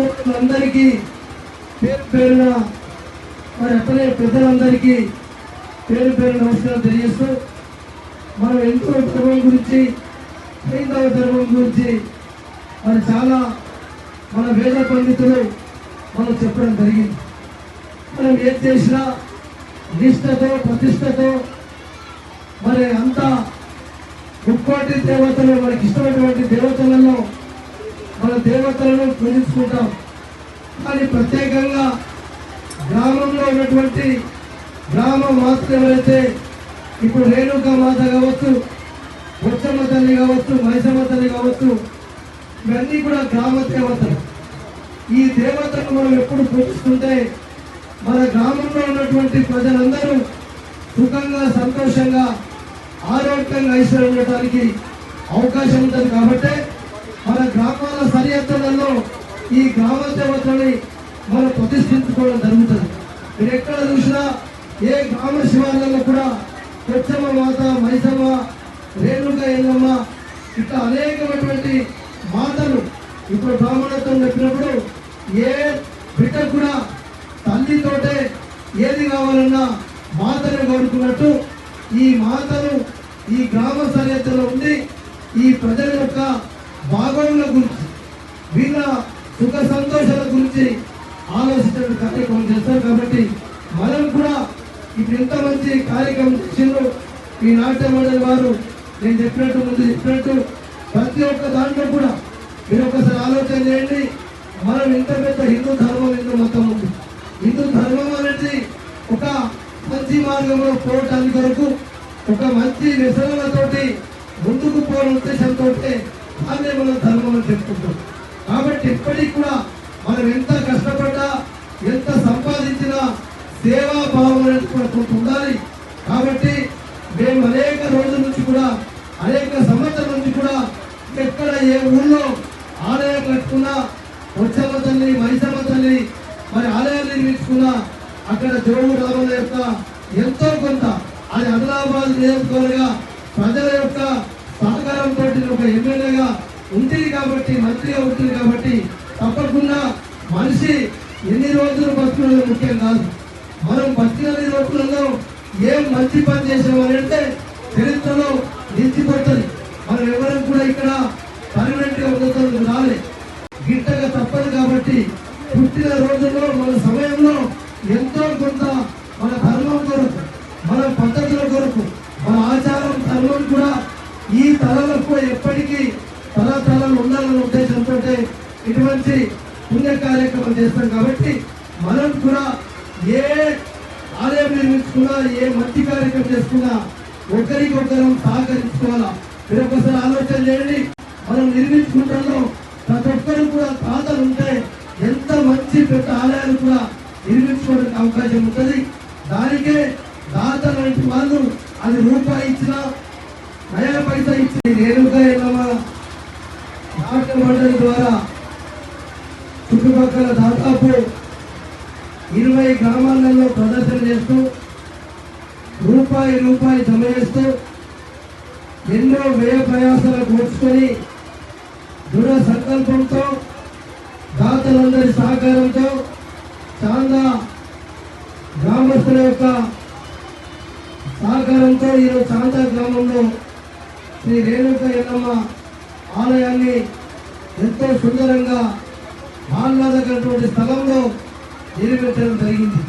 అందరికీ పేరు పేరున మరి అట్లనే పెద్దలందరికీ పేరు పేరు నమస్కారం తెలియజేస్తూ మనం ఎంతో ధర్మం గురించి హైందవ ధర్మం గురించి మరి చాలా మన వేద పండితులు మనం చెప్పడం జరిగింది. మనం ఏం చేసినా నిష్టతో ప్రతిష్టతో మరి అంతా ముక్కోటి దేవతలు మనకి ఇష్టమైనటువంటి దేవతలలో దేవతలను పూజించుకుంటాం కానీ ప్రత్యేకంగా గ్రామంలో ఉన్నటువంటి గ్రామ మాతలు ఎవరైతే ఇప్పుడు రేణుకా మాత కావచ్చు బొచ్చమ్మ తల్లి కావచ్చు మైసమ్మ తల్లి కావచ్చు ఇవన్నీ కూడా గ్రామ దేవతలు. ఈ దేవతను మనం ఎప్పుడు పూజిస్తుంటే మన గ్రామంలో ఉన్నటువంటి ప్రజలందరూ సుఖంగా సంతోషంగా ఆరోగ్యంగా ఐశ్వర్యం ఉండటానికి అవకాశం ఉంటుంది కాబట్టి మన గ్రామాల సరిహద్దులలో ఈ గ్రామ దేవతని మనం ప్రతిష్ఠించుకోవడం జరుగుతుంది. మీరు ఎక్కడ చూసినా ఏ గ్రామ శివార్లలో కూడా కొచ్చమ్మ మాత మైసమ్మ రేణుక ఎల్లమ్మ ఇట్లా అనేకమైనటువంటి మాతలు ఇప్పుడు బ్రాహ్మణత్వం చెప్పినప్పుడు ఏ బిడ్డ కూడా తల్లితోటే ఏది కావాలన్నా మాతను కోరుకున్నట్టు ఈ మాతను ఈ గ్రామ సరిహద్దులో ఉండి ఈ ప్రజల యొక్క బాగోగుల గురించి వీళ్ళ సుఖ సంతోషాల గురించి ఆలోచించడం కార్యక్రమం చేస్తారు కాబట్టి మనం కూడా ఇప్పుడు ఎంత మంచి కార్యక్రమం చేసిండ్రు ఈ నాట్య మండలి వారు నేను చెప్పినట్టు ముందు చెప్పినట్టు ప్రతి ఒక్క దాంట్లో కూడా మీరు ఒకసారి ఆలోచన చేయండి. మనం ఇంత పెద్ద హిందూ ధర్మం హిందూ మతం ఉంది. హిందూ ధర్మం అనేది ఒక మంచి మార్గంలో పోవటానికి వరకు ఒక మంచి వ్యసనాలతోటి ముందుకు పోవడం ఉద్దేశంతో దాన్నే మనం ధర్మం అని చెప్పుకుంటాం. కాబట్టి ఇప్పటికి కూడా మనం ఎంత కష్టపడ్డా ఎంత సంపాదించినా సేవా భావం అనేది కూడా కొంత ఉండాలి. కాబట్టి మేము అనేక రోజుల నుంచి కూడా అనేక సంవత్సరాల నుంచి కూడా ఎక్కడ ఏ ఊళ్ళో ఆలయం కట్టుకున్నా వచ్చమ్మ తల్లి మైసమ్మ తల్లి మరి ఆలయాలు నిర్మించుకున్నా అక్కడ దేవుడు రామల యొక్క ఎంతో కొంత. అది ఆదిలాబాద్ నియోజకవర్గ ప్రజల యొక్క ఉంటుంది కాబట్టి మంత్రిగా ఉంటుంది కాబట్టి తప్పకుండా మనిషి ఎన్ని రోజులు బతుకున్నది ముఖ్యం కాదు. మనం బతికిన రోజులలో ఏం మంచి పని చేసామని అంటే చరిత్రలో నిలిచిపోతుంది మనం ఎవరం కూడా ఇక్కడ పర్మనెంట్గా ఉండదు రాలే. గిట్టగా తప్పదు కాబట్టి పుట్టిన రోజుల్లో మన సమయంలో ఎంతో కొంత మన ధర్మం కొరకు మన పద్ధతుల కొరకు మన ఆచారం ధర్మం కూడా ఈ తరాలకు ఎప్పటికీ తరతరాలు ఉండాలనే ఉద్దేశంతో ఇటువంటి పుణ్య కార్యక్రమం చేస్తాం కాబట్టి మనం కూడా ఏ ఆలయం నిర్మించుకున్నా ఏ మంచి కార్యక్రమం చేసుకున్నా ఒకరికొకరం సహకరించుకోవాలా? మీరు ఒకసారి ఆలోచన చేయండి. మనం నిర్మించుకుంటాలో ప్రతి ఒక్కరు కూడా తాతలు ఉంటే ఎంత మంచి పెద్ద ఆలయాలు కూడా నిర్మించుకోవడానికి అవకాశం ఉంటుంది. దానికే దాత లాంటి వాళ్ళు అది రూపాయి ఇచ్చినా నయా పైసా ఇచ్చి నేరుగా ఎల్లమ్మ ఆట మండలి ద్వారా చుట్టుపక్కల దాదాపు ఇరవై గ్రామాలలో ప్రదర్శన చేస్తూ రూపాయి రూపాయి జమ చేస్తూ ఎన్నో వ్యయ ప్రయాసాలు కూర్చుకొని దృఢ సంకల్పంతో దాతలందరి సహకారంతో చాందా గ్రామస్తుల యొక్క సహకారంతో ఈరోజు చాందా గ్రామంలో శ్రీ రేణుక ఎన్నమ్మ ఆలయాన్ని ఎంతో సుందరంగా ఆహ్లాదకరటువంటి స్థలంలో నిలబెట్టడం జరిగింది.